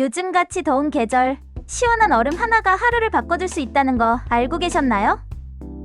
요즘같이 더운 계절, 시원한 얼음 하나가 하루를 바꿔줄 수 있다는 거 알고 계셨나요?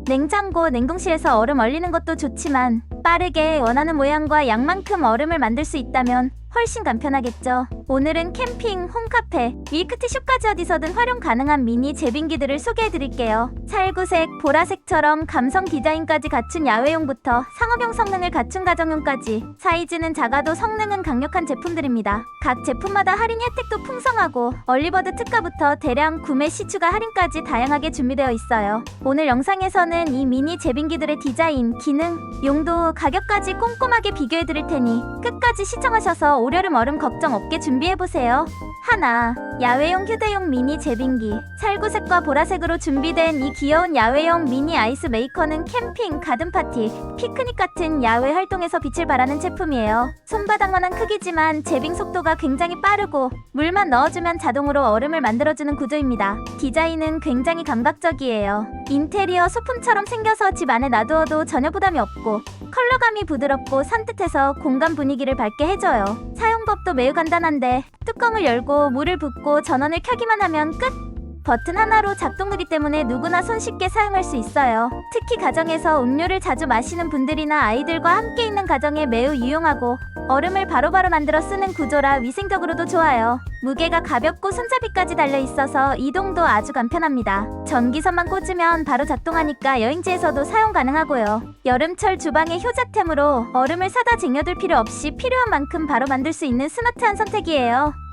냉장고, 냉동실에서 얼음 얼리는 것도 좋지만 빠르게 원하는 모양과 양만큼 얼음을 만들 수 있다면 훨씬 간편하겠죠. 오늘은 캠핑, 홈카페, 밀크티슈까지 어디서든 활용 가능한 미니 제빙기들을 소개해 드릴게요. 살구색, 보라색처럼 감성 디자인까지 갖춘 야외용부터 상업용 성능을 갖춘 가정용까지 사이즈는 작아도 성능은 강력한 제품들입니다. 각 제품마다 할인 혜택도 풍성하고 얼리버드 특가부터 대량 구매 시 추가 할인까지 다양하게 준비되어 있어요. 오늘 영상에서는 이 미니 제빙기들의 디자인, 기능, 용도, 가격까지 꼼꼼하게 비교해 드릴 테니 끝까지 시청하셔서 올여름 얼음 걱정 없게 준비 해 보세요. 하나, 야외용 휴대용 미니 제빙기. 살구색과 보라색으로 준비된 이 귀여운 야외용 미니 아이스 메이커는 캠핑, 가든파티, 피크닉 같은 야외 활동에서 빛을 발하는 제품이에요. 손바닥만한 크기지만 제빙 속도가 굉장히 빠르고 물만 넣어주면 자동으로 얼음을 만들어주는 구조입니다. 디자인은 굉장히 감각적이에요. 인테리어 소품처럼 생겨서 집 안에 놔두어도 전혀 부담이 없고 컬러감이 부드럽고 산뜻해서 공간 분위기를 밝게 해줘요. 사용법도 매우 간단한데 뚜껑을 열고 물을 붓고 전원을 켜기만 하면 끝! 버튼 하나로 작동되기 때문에 누구나 손쉽게 사용할 수 있어요. 특히 가정에서 음료를 자주 마시는 분들이나 아이들과 함께 있는 가정에 매우 유용하고 얼음을 바로바로 만들어 쓰는 구조라 위생적으로도 좋아요. 무게가 가볍고 손잡이까지 달려 있어서 이동도 아주 간편합니다. 전기선만 꽂으면 바로 작동하니까 여행지에서도 사용 가능하고요. 여름철 주방의 효자템으로 얼음을 사다 쟁여둘 필요 없이 필요한 만큼 바로 만들 수 있는 스마트한 선택이에요.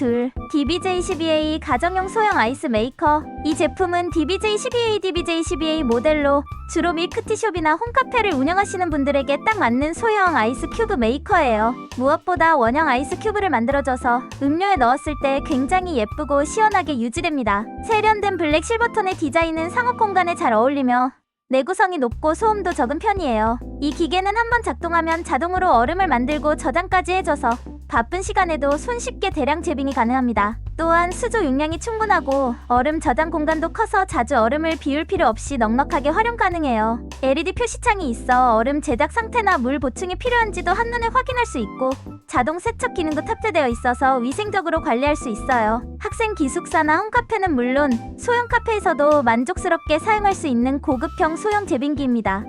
둘, DBJ12A 가정용 소형 아이스 메이커. 이 제품은 DBJ12A DBJ12A 모델로 주로 밀크티숍이나 홈카페를 운영하시는 분들에게 딱 맞는 소형 아이스 큐브 메이커예요. 무엇보다 원형 아이스 큐브를 만들어줘서 음료에 넣었을 때 굉장히 예쁘고 시원하게 유지됩니다. 세련된 블랙 실버톤의 디자인은 상업 공간에 잘 어울리며 내구성이 높고 소음도 적은 편이에요. 이 기계는 한번 작동하면 자동으로 얼음을 만들고 저장까지 해줘서 바쁜 시간에도 손쉽게 대량 제빙이 가능합니다. 또한 수조 용량이 충분하고 얼음 저장 공간도 커서 자주 얼음을 비울 필요 없이 넉넉하게 활용 가능해요. LED 표시창이 있어 얼음 제작 상태나 물 보충이 필요한지도 한눈에 확인할 수 있고 자동 세척 기능도 탑재되어 있어서 위생적으로 관리할 수 있어요. 학생 기숙사나 홈카페는 물론 소형 카페에서도 만족스럽게 사용할 수 있는 고급형 소형 제빙기입니다.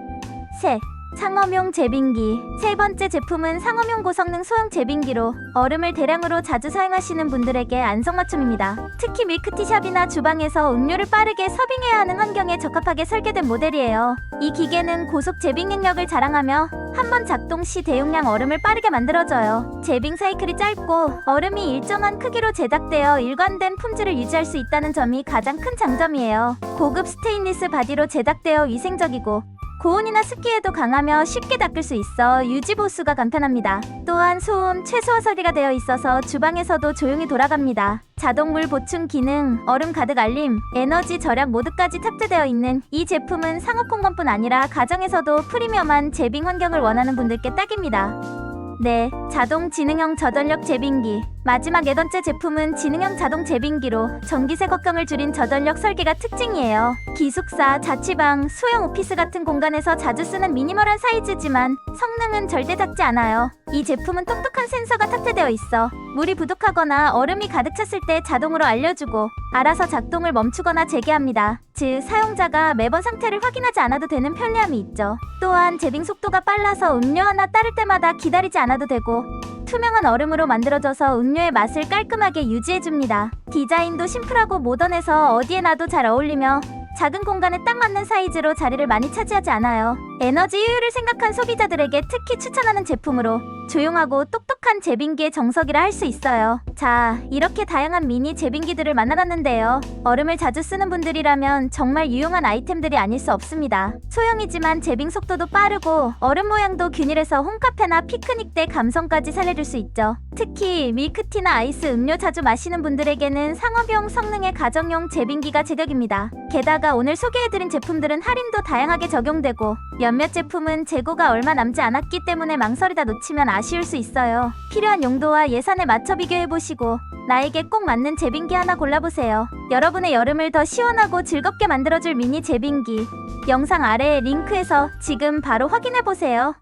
셋. 상업용 제빙기. 세 번째 제품은 상업용 고성능 소형 제빙기로 얼음을 대량으로 자주 사용하시는 분들에게 안성맞춤입니다. 특히 밀크티샵이나 주방에서 음료를 빠르게 서빙해야 하는 환경에 적합하게 설계된 모델이에요. 이 기계는 고속 제빙 능력을 자랑하며 한 번 작동 시 대용량 얼음을 빠르게 만들어줘요. 제빙 사이클이 짧고 얼음이 일정한 크기로 제작되어 일관된 품질을 유지할 수 있다는 점이 가장 큰 장점이에요. 고급 스테인리스 바디로 제작되어 위생적이고 고온이나 습기에도 강하며 쉽게 닦을 수 있어 유지 보수가 간편합니다. 또한 소음 최소화 설계가 되어 있어서 주방에서도 조용히 돌아갑니다. 자동물 보충 기능, 얼음 가득 알림, 에너지 절약 모드까지 탑재되어 있는 이 제품은 상업 공간뿐 아니라 가정에서도 프리미엄한 제빙 환경을 원하는 분들께 딱입니다. 네, 자동 지능형 저전력 제빙기. 마지막 네 번째 제품은 지능형 자동 제빙기로 전기세 걱정을 줄인 저전력 설계가 특징이에요. 기숙사, 자취방, 소형 오피스 같은 공간에서 자주 쓰는 미니멀한 사이즈지만 성능은 절대 작지 않아요. 이 제품은 똑똑한 센서가 탑재되어 있어 물이 부족하거나 얼음이 가득 찼을 때 자동으로 알려주고 알아서 작동을 멈추거나 재개합니다. 즉 사용자가 매번 상태를 확인하지 않아도 되는 편리함이 있죠. 또한 제빙 속도가 빨라서 음료 하나 따를 때마다 기다리지 않아도 되고 투명한 얼음으로 만들어져서 음료의 맛을 깔끔하게 유지해줍니다. 디자인도 심플하고 모던해서 어디에 놔도 잘 어울리며 작은 공간에 딱 맞는 사이즈로 자리를 많이 차지하지 않아요. 에너지 효율을 생각한 소비자들에게 특히 추천하는 제품으로 조용하고 똑똑한 제빙기의 정석이라 할 수 있어요. 자, 이렇게 다양한 미니 제빙기들을 만나봤는데요. 얼음을 자주 쓰는 분들이라면 정말 유용한 아이템들이 아닐 수 없습니다. 소형이지만 제빙 속도도 빠르고 얼음 모양도 균일해서 홈카페나 피크닉 때 감성까지 살려줄 수 있죠. 특히 밀크티나 아이스 음료 자주 마시는 분들에게는 상업용 성능의 가정용 제빙기가 제격입니다. 게다가 오늘 소개해드린 제품들은 할인도 다양하게 적용되고 몇몇 제품은 재고가 얼마 남지 않았기 때문에 망설이다 놓치면 아쉬울 수 있어요. 필요한 용도와 예산에 맞춰 비교해보시고 나에게 꼭 맞는 제빙기 하나 골라보세요. 여러분의 여름을 더 시원하고 즐겁게 만들어줄 미니 제빙기. 영상 아래 링크에서 지금 바로 확인해보세요.